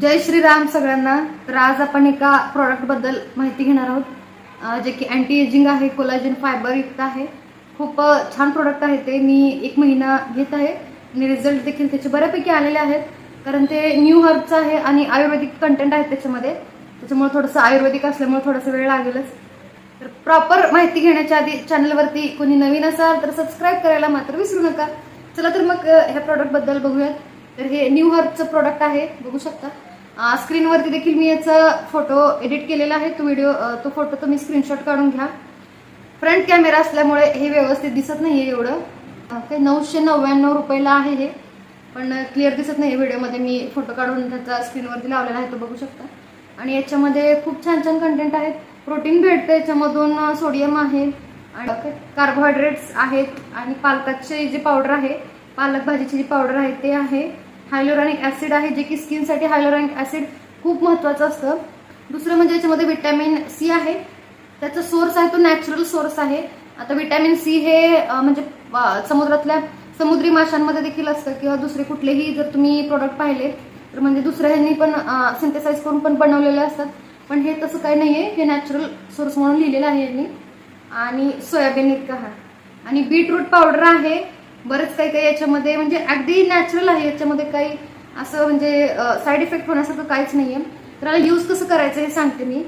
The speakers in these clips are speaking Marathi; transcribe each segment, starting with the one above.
जय श्रीराम सगळ्यांना. तर आज आपण एका प्रॉडक्टबद्दल माहिती घेणार आहोत. जे की अँटी एजिंग आहे कोलाजन फायबर युक्त आहे. खूप छान प्रोडक्ट आहे ते. मी एक महिना घेत आहे. आणि रिझल्ट देखील त्याचे बऱ्यापैकी आलेले आहेत. कारण ते न्यू हर्बचं आहे आणि आयुर्वेदिक कंटेंट आहे त्याच्यामध्ये. त्याच्यामुळे थोडंसं आयुर्वेदिक असल्यामुळे थोडासा वेळ लागेलच. तर प्रॉपर माहिती घेण्याच्या आधी चॅनलवरती कोणी नवीन असाल तर सबस्क्राईब करायला मात्र विसरू नका. चला तर मग ह्या प्रॉडक्टबद्दल बघूयात. तर हे न्यू हर्बचं प्रोडक्ट आहे बघू शकता. स्क्रीनवरती देखील मी याचा फोटो एडिट केलेला आहे. तो व्हिडिओ तो फोटो तुम्ही स्क्रीनशॉट काढून घ्या. फ्रंट कॅमेरा असल्यामुळे हे व्यवस्थित दिसत नाही आहे एवढं. अं, काही नऊशे नव्याण्णव रुपयाला आहे हे. पण क्लिअर दिसत नाही. व्हिडिओमध्ये मी फोटो काढून त्याचा स्क्रीनवरती लावलेला आहे तो बघू शकता. आणि याच्यामध्ये खूप छान छान कंटेंट आहेत. प्रोटीन भेटतं याच्यामधून सोडियम आहे. आणि कार्बोहायड्रेट्स आहेत. आणि पालकाचे जे पावडर आहे पालक भाजीची जी पावडर आहे ते आहे. हायलोरॉनिक ॲसिड आहे जे की स्किनसाठी हायलोरॉनिक ॲसिड खूप महत्त्वाचं असतं. दुसरं म्हणजे याच्यामध्ये व्हिटॅमिन सी आहे. त्याचा सोर्स आहे तो नॅचरल सोर्स आहे. आता व्हिटॅमिन सी हे म्हणजे समुद्रातल्या समुद्री माशांमध्ये देखील असतं किंवा दुसरे कुठलेही जर तुम्ही प्रोडक्ट पाहिले तर म्हणजे दुसऱ्यांनी पण सिंथेसाइज करून पण बनवलेले असतात. पण हे तसं काही नाही आहे हे नॅचरल सोर्स म्हणून लिहिलेलं आहे यांनी. आणि सोयाबीन इतका हा आणि बीटरूट पावडर आहे बरंच काही काही याच्यामध्ये म्हणजे अगदी नॅचरल आहे याच्यामध्ये काही असं म्हणजे साईड इफेक्ट होण्यासारखं काहीच नाही आहे तर याला यूज कसं करायचं हे सांगते मी.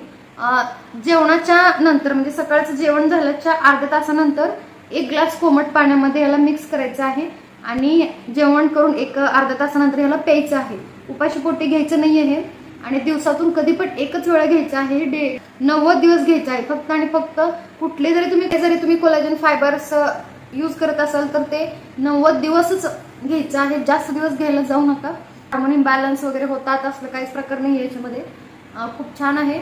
जेवणाच्या नंतर म्हणजे सकाळचं जेवण झाल्याच्या अर्ध्या तासानंतर एक ग्लास कोमट पाण्यामध्ये याला मिक्स करायचं आहे आणि जेवण करून एक अर्ध्या तासानंतर याला प्यायचं आहे. उपाशी पोटी घ्यायचं नाही आहे आणि दिवसातून कधी पण एकच वेळा घ्यायचं आहे डे नव्वद दिवस घ्यायचं आहे. फक्त आणि फक्त कुठले जरी तुम्ही जरी तुम्ही कोलाजन फायबर्स यूज करत असाल तर ते नव्वद दिवसच घ्यायचं आहे. जास्त दिवस घ्यायला जाऊ नका. हार्मोन इम्बॅलन्स वगैरे होतात असलं काहीच प्रकार नाही आहे याच्यामध्ये खूप छान आहे.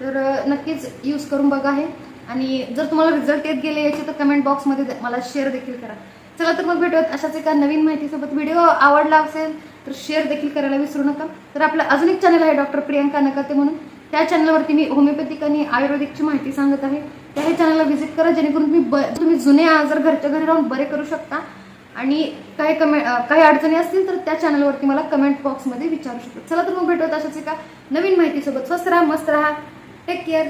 तर नक्कीच यूज करून बघा आहे आणि जर तुम्हाला रिझल्ट येत गेले याचे तर कमेंट बॉक्समध्ये मला शेअर देखील करा. चला तर मग भेटूयात. अशाच एका नवीन माहितीसोबत व्हिडिओ आवडला असेल तर शेअर देखील करायला विसरू नका. तर आपलं अजून एक चॅनल आहे डॉक्टर प्रियंका नकाते म्हणून. त्या चॅनलवरती मी होमिओपॅथिक आणि आयुर्वेदिकची माहिती सांगत आहे. त्या चॅनलला व्हिजिट करा जेणेकरून तुम्ही ब तुम्ही जुने आजार घरच्या घरी राहून बरे करू शकता. आणि काही कमेंट काही अडचणी असतील तर त्या चॅनलवरती मला कमेंट बॉक्समध्ये विचारू शकता. चला तर मग भेटवत अशाच एका नवीन माहितीसोबत. स्वस्त राहा मस्त राहा. Take care